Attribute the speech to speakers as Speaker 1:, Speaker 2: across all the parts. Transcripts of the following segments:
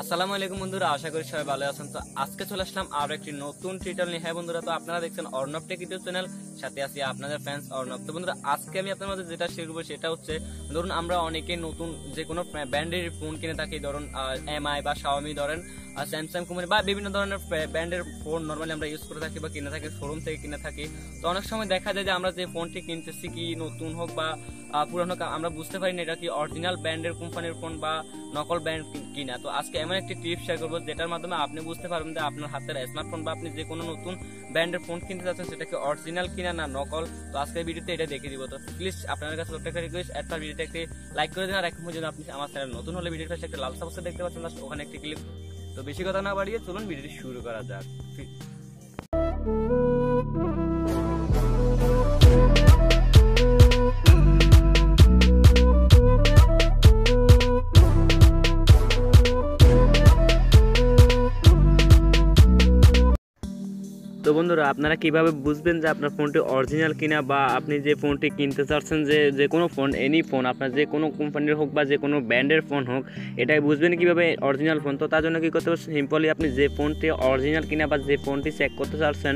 Speaker 1: আসসালামু আলাইকুম বন্ধুরা, আশা করি সবাই ভালো আছেন। তো আজকে চলে আসলাম আরও একটি নতুন টিউটোরিয়াল নিয়ে। হ্যাঁ বন্ধুরা, তো আপনারা দেখছেন অর্ণব টেক ইউটিউব চ্যানেল সাথে আছি আপনাদের ফ্যান্স অর্ণব। তো বন্ধুরা, আজকে আমি আপনাদের মধ্যে যেটা করব সেটা হচ্ছে, ধরুন আমরা অনেকে নতুন যে কোনো ব্র্যান্ডের ফোন কিনে থাকি, ধরুন এমআই বা শাওমি ধরেন স্যামসাং কোম্পানি বা বিভিন্ন ধরনের ব্র্যান্ডের ফোন নর্মালি আমরা ইউজ করে থাকি বা কিনে থাকি শোরুম থেকে কিনে থাকি। তো অনেক সময় দেখা যায় যে আমরা যে ফোনটি কিনতেছি, কি নতুন হোক বা পুরানো আমরা বুঝতে পারি না এটা কি অরিজিনাল ব্র্যান্ডের কোম্পানির ফোন বা নকল ব্র্যান্ড কিনা। তো আজকে এমন একটি টিপস শেয়ার করব যেটার মাধ্যমে আপনি বুঝতে পারবেন যে আপনার হাতের স্মার্টফোন বা আপনি যে কোনো নতুন ব্র্যান্ডের ফোন কিনতে চাচ্ছেন সেটা কি অরিজিনাল কিনা না নকল। তো আজকের ভিডিওতে এটা দেখিয়ে দিব। তো প্লিজ আপনার কাছে একটা রিকোয়েস্ট একটা ভিডিওটা একটি লাইক করে দিন, আর এখন আপনি আমার চ্যানেল নতুন হলে ভিডিওটা একটা লাল সাবস্ক্রাইব দেখতে পাচ্ছেন। ওখানে একটি ক্লিক তো বেশি কথা না বাড়িয়ে চলুন ভিডিওটি শুরু করা যাক। তো বন্ধুরা, আপনারা কীভাবে বুঝবেন যে আপনার ফোনটি অরিজিনাল কিনা বা আপনি যে ফোনটি কিনতে চাচ্ছেন, যে যে কোনো ফোন এনি ফোন আপনার যে কোনো কোম্পানির হোক বা যে কোনো ব্র্যান্ডের ফোন হোক, এটাই বুঝবেন কীভাবে অরিজিনাল ফোন তো তার জন্য কী করতে হবে? সিম্পলি আপনি যে ফোনটি অরিজিনাল কিনা বা যে ফোনটি চেক করতে চাচ্ছেন,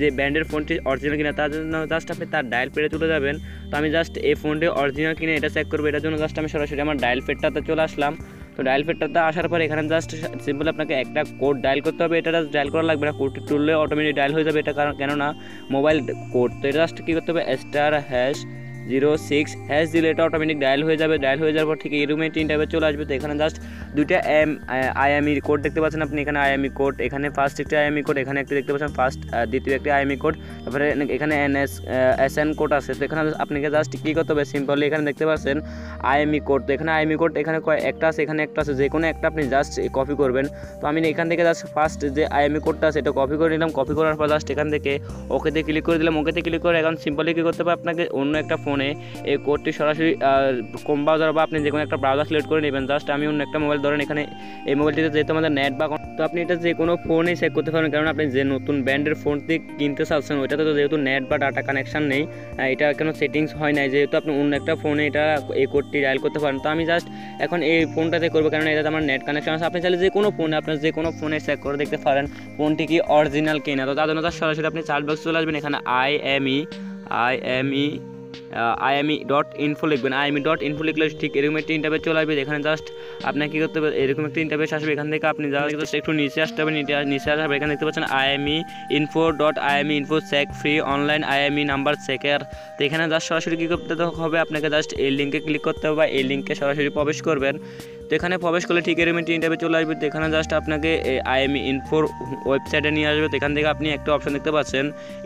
Speaker 1: যে ব্র্যান্ডের ফোনটি অরিজিনাল কিনা, তার জন্য জাস্ট আপনি তার ডায়াল পেডে চলে যাবেন। তো আমি জাস্ট এই ফোনটি অরিজিনাল কিনা এটা চেক করব। এটার জন্য জাস্ট আমি সরাসরি আমার ডায়াল পেডটাতে চলে আসলাম। তো ডায়াল ফিল্টারটা আসার পর এখানে জাস্ট সিম্পল আপনাকে একটা কোড ডায়াল করতে হবে। এটা জাস্ট ডায়াল করা লাগবে না। কোডটি তুললে অটোমেটিক ডায়াল হয়ে যাবে। এটা কারণ কেননা মোবাইল কোড তো এটা জাস্ট কী করতে হবে? Star hash zero six hash দিলে এটা অটোমেটিক ডায়াল হয়ে যাবে। ডায়াল হয়ে যাওয়ার পর ঠিক এরকম তিন টাইপের চলে আসবে। তো এখানে জাস্ট দুইটা এম আইএমই কোড দেখতে পাচ্ছেন আপনি। এখানে আইএমই কোড এখানে ফার্স্ট একটি আইএমই কোড এখানে একটি দেখতে পাচ্ছেন ফার্স্ট দ্বিতীয় একটি আইএমই কোড তারপরে এখানে N S S N code আছে। তো এখানে আপনাকে জাস্ট কী করতে হবে? সিম্পলি এখানে দেখতে পাচ্ছেন আইএমই কোড তো এখানে আইএমই কোড এখানে একটা আছে, এখানে একটা আছে। যে কোনো একটা আপনি জাস্ট কপি করবেন। তো আমি এখান থেকে জাস্ট ফার্স্ট যে আইএমই কোডটা আছে, এটা কপি করে নিলাম। কপি করার পর জাস্ট এখান থেকে ওকেতে ক্লিক করে দিলাম। ওকেতে ক্লিক করে এখন সিম্পলি কী করতে হবে? আপনাকে অন্য একটা ফোনে এই কোডটি সরাসরি কম ব্রাউজার বা আপনি যে কোনো একটা ব্রাউজার সিলেক্ট করে নেবেন। জাস্ট আমি অন্য একটা মোবাইল ধরেন এখানে, এই মোবাইলটিতে যেহেতু আমাদের নেট বা তো আপনি এটা যে কোনো ফোনেই চেক করতে পারবেন। কারণ আপনি যে নতুন ব্র্যান্ডের ফোনটি কিনতে চাচ্ছেন, ওইটাতে তো যেহেতু নেট বা ডাটা কানেকশন নেই এটা কোনো সেটিংস হয় নাই? যেহেতু আপনি অন্য একটা ফোনে এটা এই কোডটি ডায়াল করতে পারেন। তো আমি জাস্ট এখন এই ফোনটাতে করব কারণ এটাতে আমার নেট কানেকশন আছে। আপনি চাইলে যে কোনো ফোনে আপনার যে কোনো ফোনে চেক করে দেখতে পারেন ফোনটি কি অরিজিনাল কিনা। তো তার জন্য তার সরাসরি আপনি চার্ট বক্স চলে আসবেন। এখানে I M E I M E IME dot info লিখবেন। আইএমই ডট ইনফো লিখলে ঠিক এরকম একটি ইন্টারভেস চলে আসবে এখানে জাস্ট আপনাকে কী করতে হবে, এরকম একটি ইন্টারভেস আসবে। এখান থেকে আপনি জাস্ট একটু নিচে আসতে হবে, নিচে নিচে আসবে এখানে দেখতে পাচ্ছেন IME info dot IME info check free online IME number checker তো এখানে জাস্ট সরাসরি কী করতে হবে, আপনাকে জাস্ট এই লিঙ্কে ক্লিক করতে হবে বা এই লিঙ্কে সরাসরি প্রবেশ করবেন। তো এখানে প্রবেশ করলে ঠিক এরকম একটি ইন্টারভিউ চলে আসবে। তো এখানে জাস্ট আপনাকে আইএমই ইনফোর ওয়েবসাইটে নিয়ে আসবে। তো এখান থেকে আপনি একটা অপশন দেখতে পাচ্ছেন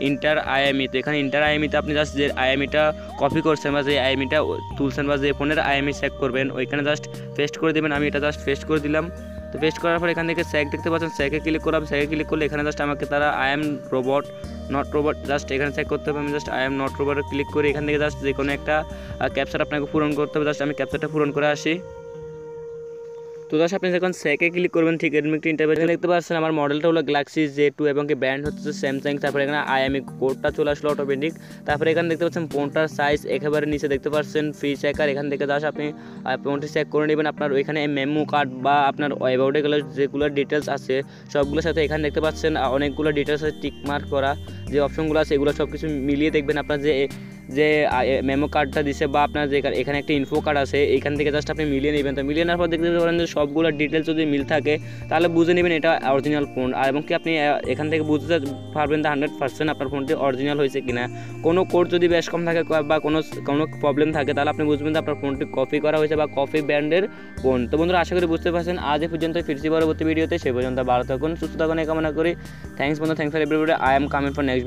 Speaker 1: ইন্টার আইএমই তো এখানে ইন্টার আইএমইতে আপনি জাস্ট যে আইএমইটা কপি করছেন বা যে আইএমিটা তুলছেন বা যে ফোনের আইএমই চেক করবেন, ওইখানে জাস্ট পেস্ট করে দেবেন, আমি এটা জাস্ট পেস্ট করে দিলাম। তো পেস্ট করার পর এখান থেকে স্যাক দেখতে পাচ্ছেন স্যাকে ক্লিক করলাম স্যাকে ক্লিক করলে এখানে জাস্ট আমাকে তারা I am robot not robot just এখানে চেক করতে হবে, আমি জাস্ট আই এম নট রোবটে ক্লিক করে এখান থেকে জাস্ট যে কোনো একটা ক্যাপচার আপনাকে পূরণ করতে হবে জাস্ট আমি ক্যাপচারটা পূরণ করে আসি। তো আপনি যখন সেকে ক্লিক করবেন, ঠিক এরকম ইন্টারভিউ দেখতে পাচ্ছেন, আমার মডেলটা হলো গ্যালাক্সি জে টু এবং কি ব্র্যান্ড হচ্ছে স্যামসাং তারপরে এখানে আইএমই কোডটা চলে আসলো অটোমেটিক তারপরে এখানে দেখতে পাচ্ছেন ফোনটার সাইজ একেবারে নিচে দেখতে পাচ্ছেন ফ্রি চেকার এখান থেকে জাস্ট আপনি ফোনটি চেক করে নেবেন। আপনার ওইখানে মেমো কার্ড বা আপনার অ্যাবাউটে গেলে যেগুলো ডিটেলস আছে, সবগুলোর সাথে এখানে দেখতে পাচ্ছেন অনেকগুলো ডিটেলস আছে টিক মার্ক করা যে অপশনগুলো আছে, এগুলো সব কিছু মিলিয়ে দেখবেন আপনার যে যে মেমো কার্ডটা দিছে বা আপনার যে এখানে একটা ইনফো কার্ড আছে, এখান থেকে জাস্ট আপনি মিলিয়ে নেবেন। তো মিলিয়ে নেওয়ার পর দেখতে পারেন যে, সবগুলো ডিটেলস যদি মিল থাকে, তাহলে বুঝে নেবেন এটা অরিজিনাল ফোন আর এবং কি আপনি এখান থেকে বুঝতে পারবেন যে হান্ড্রেড পার্সেন্ট আপনার ফোনটি অরিজিনাল হয়েছে কিনা। কোনো কোড যদি বেশ কম থাকে বা কোনো কোনো প্রবলেম থাকে, তাহলে আপনি বুঝবেন যে, আপনার ফোনটি কপি করা হয়েছে বা কপি ব্র্যান্ডের ফোন তো বন্ধুরা, আশা করি বুঝতে পারছেন। আজ এ পর্যন্ত ফিরছি পরবর্তী ভিডিওতে সে পর্যন্ত ভালো থাকুন, সুস্থ থাকুন কামনা করি। থ্যাংকস বন্ধু thanks for everybody I am coming for next